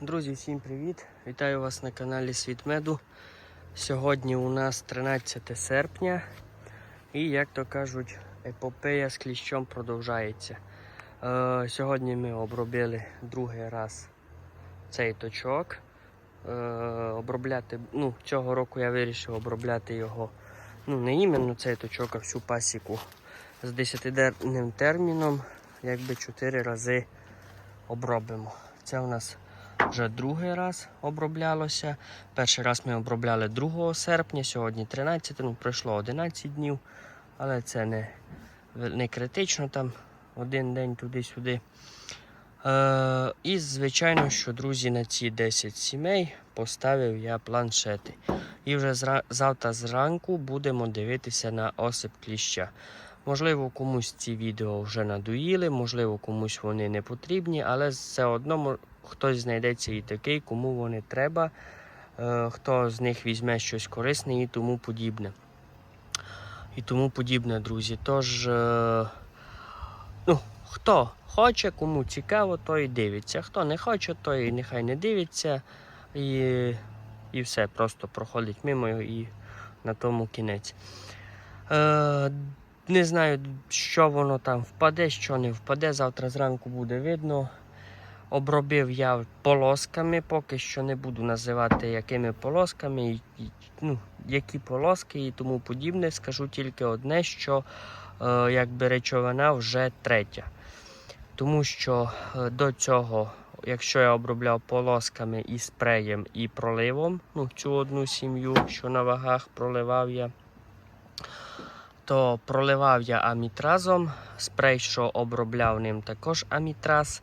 Друзі, всім привіт! Вітаю вас на каналі Світ Меду. Сьогодні у нас 13 серпня і, як то кажуть, епопея з кліщом продовжається. Е, сьогодні ми обробили другий раз цей точок. Е, обробляти, ну, Цього року я вирішив обробляти його ну, не іменно цей точок, а всю пасіку з 10-денним терміном, якби 4 рази обробимо. Це у нас вже другий раз оброблялося. Перший раз ми обробляли 2 серпня, сьогодні 13, ну пройшло 11 днів, але це не, не критично, там один день туди-сюди. Е, і, звичайно, що, друзі, на ці 10 сімей поставив я планшети. І вже завтра зранку будемо дивитися на осип кліща. Можливо, комусь ці відео вже надоїли, можливо, комусь вони не потрібні, але все одно хтось знайдеться і такий, кому вони треба, е, хто з них візьме щось корисне і тому подібне. І тому подібне, друзі. Тож, е, ну, хто хоче, кому цікаво, той дивиться. Хто не хоче, той нехай не дивиться. І, і все, просто проходить мимо і на тому кінець. Е, не знаю, що воно там впаде, що не впаде. Завтра зранку буде видно. Обробив я полосками, поки що не буду називати якими полосками, ну, які полоски і тому подібне. Скажу тільки одне, що е, якби речовина вже третя. Тому що е, до цього, якщо я обробляв полосками і спреєм, і проливом, ну, цю одну сім'ю, що на вагах проливав я, то проливав я амітразом, спрей, що обробляв ним також амітраз.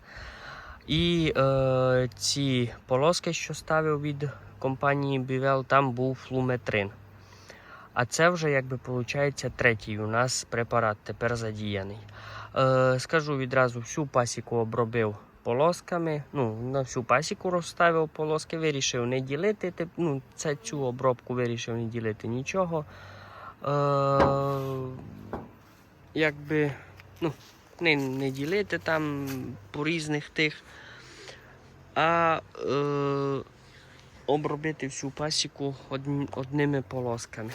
І е, ці полоски, що ставив від компанії Бівел, там був флуметрин. А це вже, якби виходить, третій у нас препарат тепер задіяний. Е, скажу відразу, всю пасіку обробив полосками. Ну, на всю пасіку розставив полоски, вирішив не ділити. Ну, це цю обробку вирішив не ділити нічого. Е, якби, ну, не, не ділити там по різних тих, а е, обробити всю пасіку одні- одними полосками.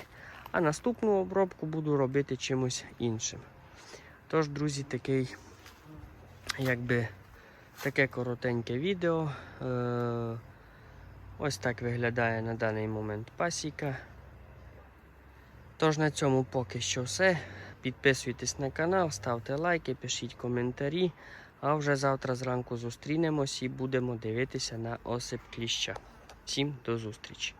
А наступну обробку буду робити чимось іншим. Тож, друзі, такий, якби таке коротеньке відео. Е, ось так виглядає на даний момент пасіка. Тож на цьому поки що все. Підписуйтесь на канал, ставте лайки, пишіть коментарі. А вже завтра зранку зустрінемось і будемо дивитися на осип кліща. Всім до зустрічі!